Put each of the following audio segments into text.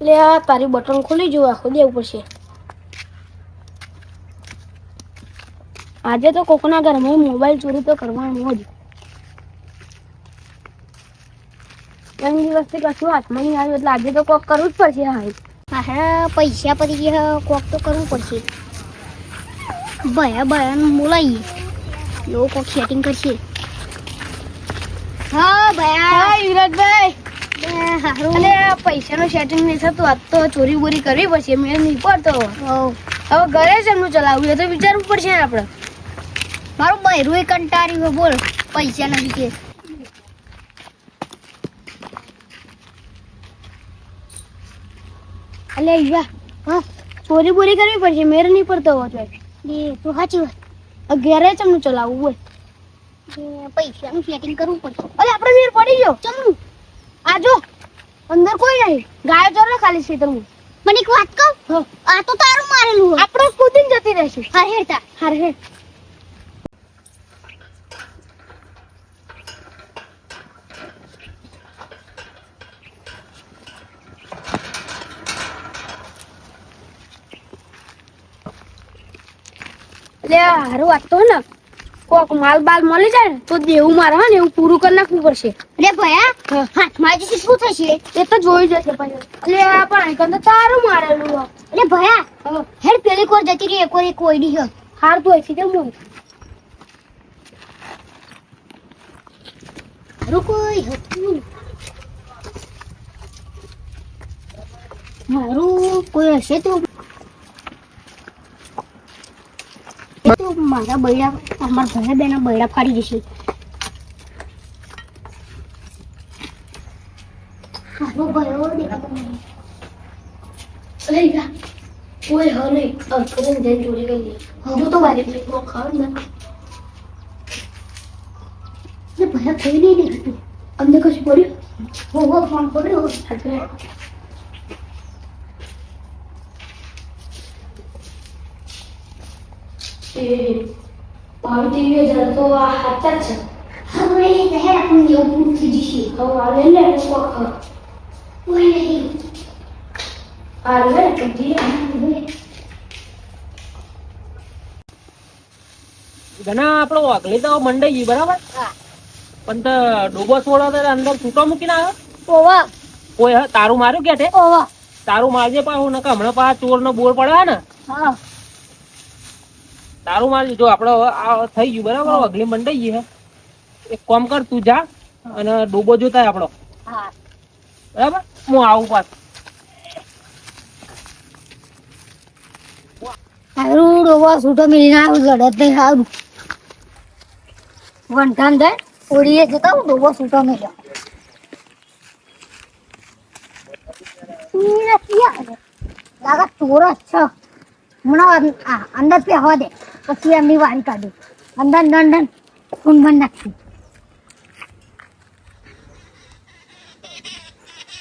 એટલે આ તારી બટન ખોલી જુઓ આખું દેવું પડશે આજે તો કોકના ઘરમાં મોબાઈલ ચોરી તો કરવાનો જ. ત્રણ દિવસથી કશું હાથમાં નહીં આવ્યું એટલે આજે તો કોક કરવું જ પડશે હા. હા પૈસા પડી ગયા કોક તો કરવું પડશે. ભયા ભયાનું બોલાવીએ લોકો કોક સેટિંગ કરશે. હા ભયા. હારું અને પૈસાનું સેટિંગ નહીં થતું. આજ તો ચોરી બોરી કરવી પડશે. મેં નહીં પડતો. હવે ઘરે જ એમનું ચલાવવું એ તો વિચારવું પડશે આપણે મારું બૈરું કંટાળ્યું બોલ, પૈસા નથી કે. અલે, ઈવા, હા, ચોરી બોરી કરવી પડશે. મેર નહીં પડતો જોઈએ એ, તો સાચી વાત. ઘેરે ચમનું ચલાવવું બોલ પૈસાનું સેટિંગ કરવું પડશે. અલે આપણે મેર પડી ગયો. ચમનું. આજો અંદર કોઈ નહીં. ગાયો ચોર ખાલી ખેતરમાં મને એક વાત કહું? આ તો તારું મારેલું આપણો કૂદીને જતી રહેશે. હા હેતા હાર હે લે હારું વાત તો ને. કોક માલ બાલ મળી જાય ને તો દેવું મારે હા ને એવું પૂરું કરી નાખવું પડશે. અરે ભયા હા. મારી શું થશે? એ તો જોઈ જશે ભાઈ. એટલે આ પણ તો તારું મારેલું અરે ભયા હેડ પેલી કોર જતી રહી એક વાર એક કોઈ નહીં હાર તો અહીંથી કેમ બોલ કોઈ હતું મારું કોઈ હશે તો એ તો મારા બૈડા અમારા ભાઈ બેના બૈડા ફાડી જશે. કોઈ હ નહીં અર્થને જઈને ચોરી કરી લે. હવે તો વારે પ્લેટમાં કોઈ નહીં દેખાતું. અંદર કશું પડ્યું? હો ફોન પડ્યો shit. Pamiętaj, że to hatacze. Hurry, the head up on the open to the shit. Oh, I'll let it walk up. Wait. I'll let it be. ઘણા આપણો અગલી તો મંડાઈ ગઈ બરાબર પણ તો ડોબો છોડો તો અંદર છૂટો મૂકીને આવ્યો ઓવા કોઈ તારું માર્યું કે તારું મારજે પણ હું નકા હમણાં પાછા ચોર નો બોર પડ્યો ને હા તારું માન જો આપડે હવે આ થઈ ગયું બરાબર? અગલી મંડાઈ ગઈ એક કોમ કર તું જા અને ડોબો જોતા આપણો. બરાબર? હું આવું પાછું. સારું ડોબા છૂટો મિલી ના લડત નહીં સારું વંઠાન જાય ઓડીએ જતા હું ડોબો છૂટો મિલ્યો લાગા ચોરસ છે. હમણાં અંદર હવા દે. પછી એમની વારી કાઢું અંદર દંડન બન નાખશું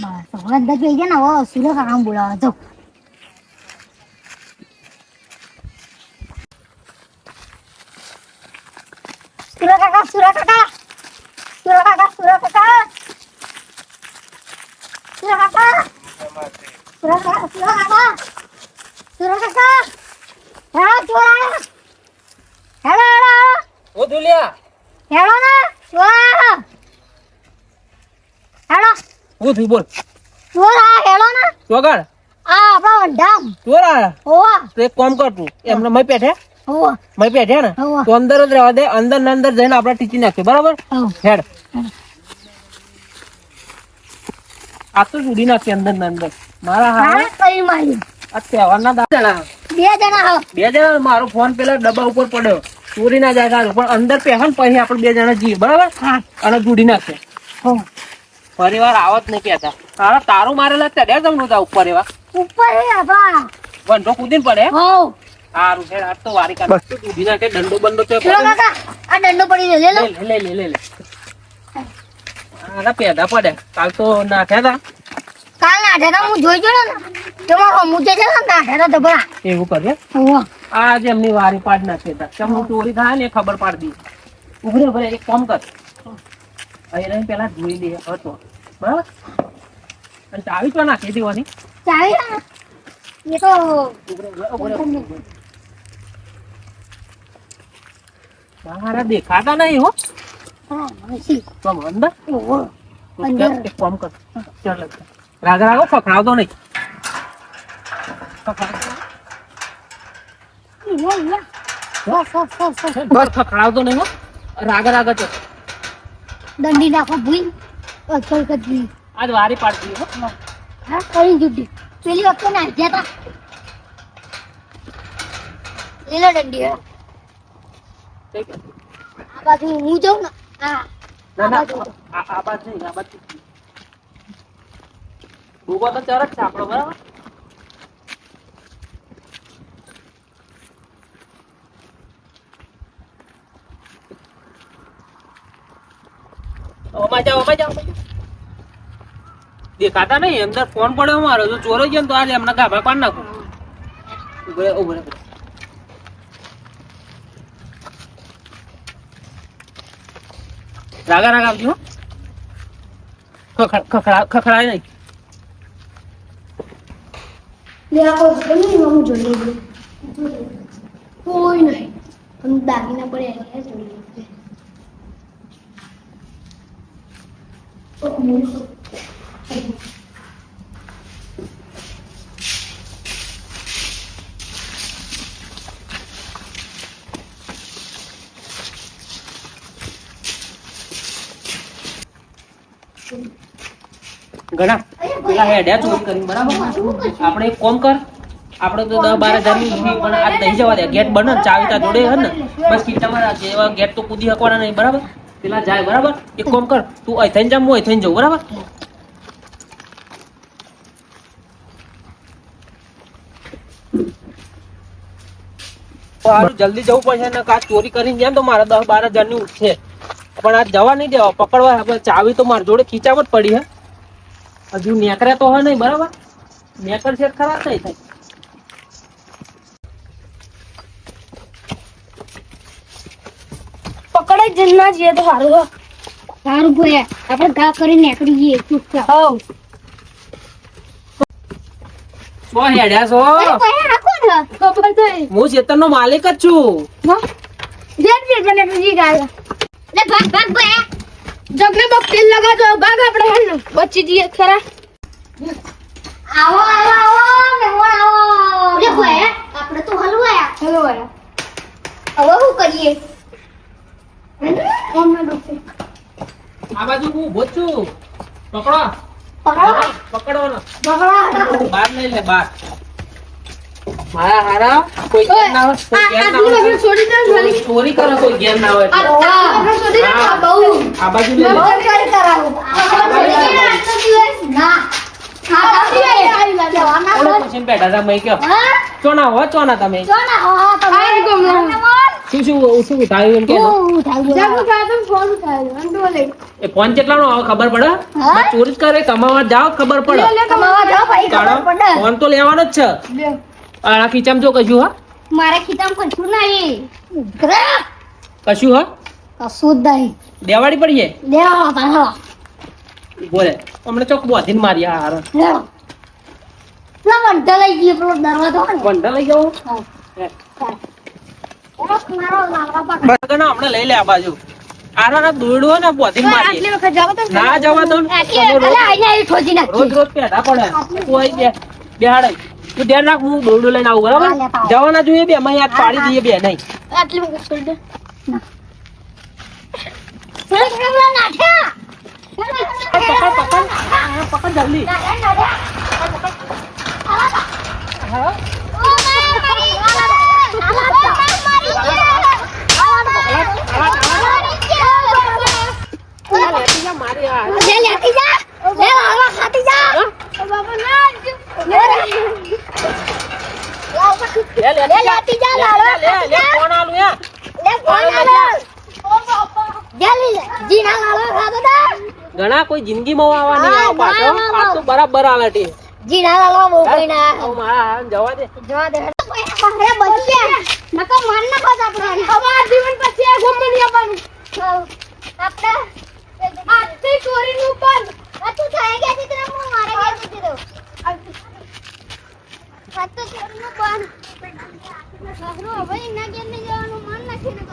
બસ, હવે અંદર જોઈ ગયા ને, હવે સુરત આરામ બોલાવા જાઉં. સુરા કાકા સુરા કાકા? સુરા કાકા સુરા કાકા? સુરા કાકા? સુરા ઓ હેલો ને. ચોરા હેલો હું થયું બોલ ચોરા હેલો ને. ચોગાડ આ આપણા વંડામ. ચોર આયા તો એક કામ કર તું. એમને મય પેઠે. હોવા. મય પેઠે ને. તો અંદર જ રહેવા દે. અંદર ને અંદર જઈને આપણે ટીચી નાખીએ બરાબર? હેડ. આ તો જુડી નાખી અંદર ને અંદર. મારા હા હા કરી માર્યું આ ના દા જણા બે જણા હા બે જણા? મારો ફોન પેલા ડબ્બા ઉપર પડ્યો. ચોરી ના જાય સારું પણ અંદર પહે ને પછી આપણે બે જણા જઈએ બરાબર? હા. અને જુડી નાખે. પરિવાર આવત નહીં કેતા તારા તારું મારેલા ચડ્યા જમનું તા ઉપર એવા. ઉપર હે આપા બંધો કૂદીને પડે. હો. સારું છે આ તો વારી કાઢ. જુડી નાખે દંડો બંડો તો ચલો કાકા આ દંડો પડી લે લે. લે લે લે લે આના પેદા પડે કાલ તો નાખ્યા હતા કાલ નાખ્યા આઠે હું જોઈ જોયો ને તમારો મુજે છે એવું કરે? આજ એમની વારી પાડ નાખે કેમ હું ચોરી થાય ને ખબર પાડી ઉભરે ઉભરે એક કામ કર. અહીં રહી પેલા ધોઈ દે હતો. બરાબર? અને ચાવી તો નાખી દેવાની. ચાવી એ તો મારા દેખાતા નહીં હો. હસી. અંદર. એક કામ કર. ચાલ રાગ રાગો ફકડાવતો નહીં. ઈયા. બસ, ફકડાવતો નહીં રાગ રાગ જ દંડી નાખો ભૂઈ અસલ કદી આજ વારી પાડતી હો હા કરી જુડી પેલી વખતે નાખ્યા તા લીલો દંડી હે. આ બાજુ હું જાઉં ને હા ના ના આ બાજુ. નહીં આ બાજુ ભૂગો તો ચરક છે આપણો બરાબર ઓમાં જાઓ ઓમાં જાઓ ઓમાં જાઓ. દેખાતા નહીં, અંદર ફોન પડ્યો મારો જો ચોરો ગયો તો આજે એમના ગાભા પાડ નાખું. રાગા રાગા આવજો. ખખડાય નહીં. કોઈ નહીં. દાગીના પડે જોઈ ઘણા પેલા હેડ્યા ચોરી કરી, બરાબર? આપણે એક કોમ કર. આપણે તો દસ બાર હજારની પણ આજ દઈ જવા દે. ગેટ બને ચાવીતા જોડે હે ને. બસ રાખજે એવા ગેટ તો કૂદી શકવાના નહીં, બરાબર? પેલા જાય, બરાબર? એક કોમ કર. તું અહીં થઈને જામ હું અહીં થઈને જવું બરાબર? જલ્દી જવું પડશે ને કાચ ચોરી કરીને જાય તો મારે દસ બાર હજારની ઉઠશે પણ આ જવા નહીં દેવા પકડવા ચાવી તો મારી જોડે ખીચાવટ પડી હે. હજુ નેકરે તો હોય નહીં બરાબર? નેકર છે ખરાબ નહીં થાય. પકડે જ જઈએ તો સારું સારું ભોયા આપણે ઘા કરી નીકળી જઈએ ચૂપચાપ હોવ સો હેડ્યા છો? અરે ભોયા આખો ને. ખબર થઈ. હું ચેતન નો માલિક જ છું? જેટ જેટ મને બીજી ગાય. લે ભાગ ભાગ બે જગને બક તેલ લગાવજો ભાગ આપણે હાલ બચી જઈએ ખરા. આવો આવો આવો મહેમાન આવો. લે ભાઈ આપણે તો હલવાયા. હેલો વાળા હવે શું કરીએ? ઓમને ડોક્ટર આ બાજુ હું ઊભો છું. પકડો. પકડો. પકડવાનો પકડો. બહાર નહીં લે બાર મારા હારા કોઈ ઓય, ના હોય કોઈ આ ના હોય છોડી દે ને ચોરી- કરો કોઈ ઘેર ના હોય આ આ છોડી દે બહુ આ બાજુ લે. ચોના હો ચોના તમે. શું શું શું ઉઠાવ્યું એમ કે ફોન કેટલાનો આવે ખબર પડે હા? ચોરી જ કરે કમાવા જાઓ ખબર? પડે ફોન તો લેવાનો જ છે લે. આ ખીચામાં જો કશું હા? મારા ખીચામાં કશું નહીં. કશું હા? કશું જ નહીં. દેવાડી પડીએ લેવા પાછો બોલે હમણાં ચોક બોધીને મારી આ હારો. પેલા લઈ ગયો પેલો દરવાજો હોય લઈ ગયો મારો હમણાં લઈ લે આ બાજુ. આરા દોડવો ને બોધીને મારીએ. આટલી વખત જાવ તો ના. જવા દો રોજ- રોજ નાખી. પડે. તું બે બેહાડાય તું ધ્યાન રાખ હું દોરડું લઈને આવું બરાબર. જવાના જોઈએ બે અમે યાદ પાડી દઈએ બે નહીં. આટલી છોડી દે પકડ પકડ. જલ્દી. હા ઓ માય મારી. આલા તો. આલા તો. મારી ગયા. આલા તો. મારી ગયા. આ લેતી જા મારી આ લે લેતી જા લે આવા ખાતી જા બાબા ના આવજો. લે લે લે લે લે લેતી જા લે લે લે ફોન આલું યા લે ફોન આલો લે. જીના લાલો ખાતો તા. ઘણા કોઈ જિંદગીમાં આવવા નહીં હા, પાછો. ના, ના, આ તો બરાબર આલટી જીના લાલો બહુ કઈના આવ મારા જવા દે. જવા દે. અરે બચ્યા નકો માર ના પાસ આપણે હવે જીવન પછી આ ગમે નહીં આવવાનું. આપણે આજથી ચોરીનું પણ. આ તું થાય ગયા છે તને હું મારે ગયા પૂછી દઉં સાત તો ચોરીનું બંધ હવે એના ઘેર ને જવાનું મન નથી ને